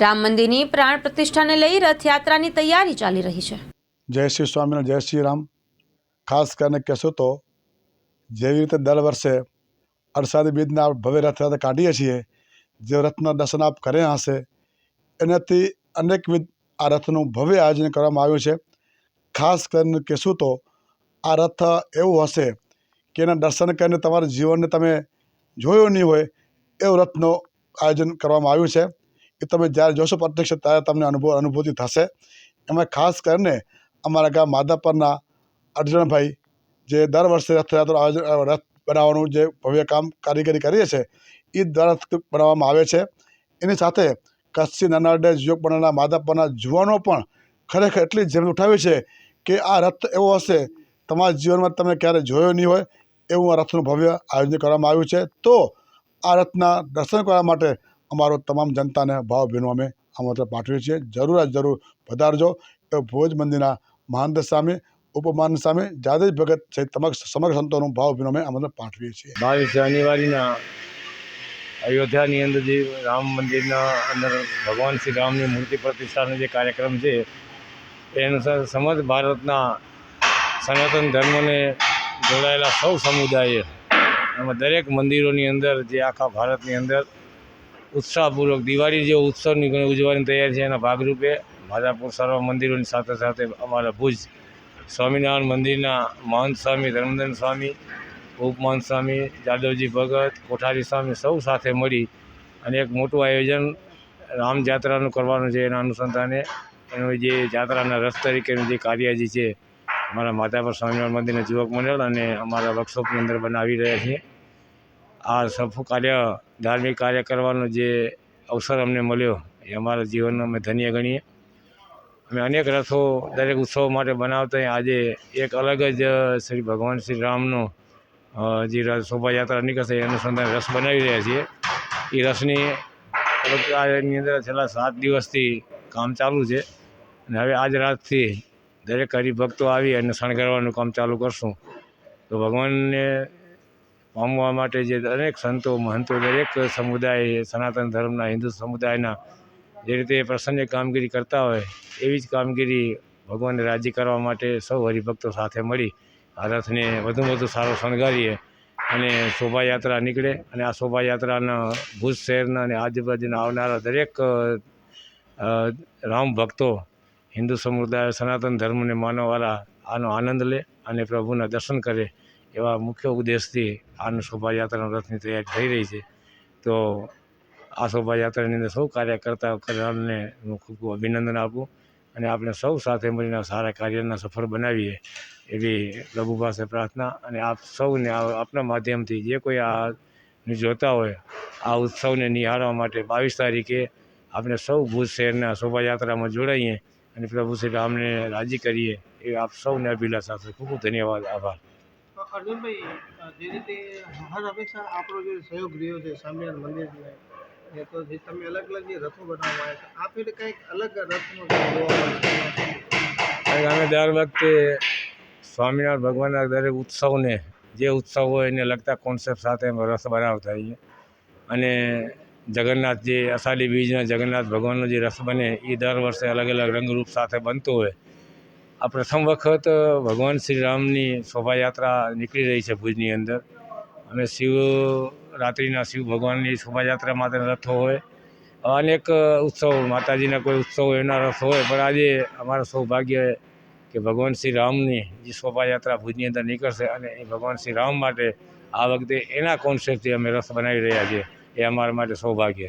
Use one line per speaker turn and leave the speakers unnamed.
રામ મંદિરની પ્રાણ પ્રતિષ્ઠાને લઈ રથયાત્રાની તૈયારી ચાલી રહી છે.
જય શ્રી સ્વામી જય શ્રી રામ. ખાસ કરીને કહેશો તો, જેવી રીતે દર વર્ષે અરસાદી બીજના ભવ્ય રથયાત્રા કાઢીએ છીએ, જે રથના દર્શન આપ કર્યા હશે, એનાથી અનેકવિધ આ રથનું ભવ્ય આયોજન કરવામાં આવ્યું છે. ખાસ કરીને કહેશું તો, આ રથ એવું હશે કે એના દર્શન કરીને તમારા જીવનને તમે જોયું નહીં હોય, એવું રથનું આયોજન કરવામાં આવ્યું છે. એ તમે જ્યારે જોશો પ્રત્યક્ષ ત્યારે તમને અનુભવ અનુભૂતિ થશે. એમાં ખાસ કરીને અમારા ગામ માધાપરના અર્જુનભાઈ જે દર વર્ષે રથયાત્રા આયોજન રથ બનાવવાનું જે ભવ્ય કામ કારીગરી કરીએ છે એ દ્વારા બનાવવામાં આવે છે. એની સાથે કચ્છી નાનાડે યુવક બનાવના માધાપરના જુવાનો પણ ખરેખર એટલી જેમ ઉઠાવી છે કે આ રથ એવો હશે, તમારા જીવનમાં તમે ક્યારે જોયો નહીં હોય એવું આ રથનું ભવ્ય આયોજન કરવામાં આવ્યું છે. તો આ રથના દર્શન કરવા માટે અમારો તમામ જનતાને ભાવભીનું અમે આમંત્રણ પાઠવીએ છીએ. જરૂર જરૂર પધારજો. એ ભોજ મંદિરના મહાંત સ્વામી ઉપમાન સામે જાદેજ ભગત સહિત સમગ્ર સંતોનું ભાવભીનું અમે આમંત્રણ પાઠવીએ છીએ.
બાવીસ જાન્યુઆરીના અયોધ્યાની અંદર જે રામ મંદિરના અંદર ભગવાન શ્રી રામની મૂર્તિ પ્રતિષ્ઠાનો જે કાર્યક્રમ છે, એ અનુસાર સમગ્ર ભારતના સનાતન ધર્મને જોડાયેલા સૌ સમુદાયે એમાં દરેક મંદિરોની અંદર જે આખા ભારતની અંદર ઉત્સાહપૂર્વક દિવાળી જે ઉત્સવની ઘણી ઉજવવાની તૈયારી છે, એના ભાગરૂપે માધાપુર સર્વ મંદિરોની સાથે સાથે અમારા ભુજ સ્વામિનારાયણ મંદિરના મહંત સ્વામી ધર્મધન સ્વામી ઉપમહંત સ્વામી, જાદવજી ભગત, કોઠારી સ્વામી સૌ સાથે મળી અને એક મોટું આયોજન રામ જાત્રાનું કરવાનું છે એના અનુસંધાને. એનું જે જાત્રાના રસ તરીકેનું જે કાર્યજી છે, અમારા માધાપર સ્વામિનારાયણ મંદિરના યુવક મંડળ અને અમારા વર્કશોપની અંદર બનાવી રહ્યા છીએ. આ સફળ કાર્ય, ધાર્મિક કાર્ય કરવાનો જે અવસર અમને મળ્યો, એ અમારા જીવનનો અમે ધન્ય ગણીએ. અમે અનેક રથો દરેક ઉત્સવ માટે બનાવતા આજે એક અલગ જ શ્રી ભગવાન શ્રી રામનો જે શોભાયાત્રા નીકળશે, એ અનુસંધાને રસ બનાવી રહ્યા છીએ. એ રસની એની અંદર છેલ્લા સાત દિવસથી કામ ચાલુ છે. અને હવે આજ રાતથી દરેક હરિભક્તો આવી અને શણગારવાનું કામ ચાલુ કરશું. તો ભગવાનને પામવા માટે જે દરેક સંતો, મહંતો, દરેક સમુદાય, સનાતન ધર્મના, હિન્દુ સમુદાયના જે રીતે પ્રસન્ન કામગીરી કરતા હોય, એવી જ કામગીરી ભગવાનને રાજી કરવા માટે સૌ હરિભક્તો સાથે મળી આ રથને વધુમાં વધુ સારો શણગારીએ અને શોભાયાત્રા નીકળે અને આ શોભાયાત્રાના ભુજ શહેરના અને આજુબાજુના આવનારા દરેક રામ ભક્તો હિન્દુ સમુદાય, સનાતન ધર્મને માનવાવાળા આનો આનંદ લે અને પ્રભુના દર્શન કરે એવા મુખ્ય ઉદ્દેશથી આનું શોભાયાત્રાના રથની તૈયારી થઈ રહી છે. તો આ શોભાયાત્રાની અંદર સૌ કાર્યકર્તા કરનારને હું ખૂબ ખૂબ અભિનંદન આપું અને આપણે સૌ સાથે મળીને સારા કાર્યના સફળ બનાવીએ એવી પ્રભુ પાસે પ્રાર્થના અને આપ સૌને આપના માધ્યમથી જે કોઈ આ જોતા હોય, આ ઉત્સવને નિહાળવા માટે બાવીસ તારીખે આપણે સૌ ભુજ શહેરના શોભાયાત્રામાં જોડાઈએ અને પ્રભુ શ્રી રામને રાજી કરીએ એ આપ સૌને અભિલાષા છે ખૂબ ખૂબ ધન્યવાદ. આભાર.
અર્જુનભાઈ જે રીતે હર હંમેશા આપણો જે સહયોગ રહ્યો છે, સ્વામિનારાયણ મંદિરને એ તો જે તમે અલગ અલગ જે રથો બનાવવા આવ્યા છે આ ફેર કંઈક અલગ રથનો
અમે દર વખતે સ્વામિનારાયણ ભગવાનના દરેક ઉત્સવને, જે ઉત્સવ હોય એને લગતા કોન્સેપ્ટ સાથે રસ બનાવતા હોઈએ. અને જગન્નાથ જે અષાઢી બીજના જગન્નાથ ભગવાનનો જે રસ બને, એ દર વર્ષે અલગ અલગ રંગરૂપ સાથે બનતો હોય. આ પ્રથમ વખત ભગવાન શ્રી રામની શોભાયાત્રા નીકળી રહી છે ભુજની અંદર. અને શિવ, રાત્રિના શિવ ભગવાનની શોભાયાત્રા માટે રથો હોય. અનેક ઉત્સવ, માતાજીના કોઈ ઉત્સવ એના રથ હોય, પણ આજે અમારું સૌભાગ્ય કે ભગવાન શ્રી રામની જે શોભાયાત્રા ભુજની અંદર નીકળશે અને એ ભગવાન શ્રી રામ માટે આ વખતે એના કોન્સેપ્ટથી અમે રથ બનાવી રહ્યા છીએ. એ અમારા માટે સૌભાગ્ય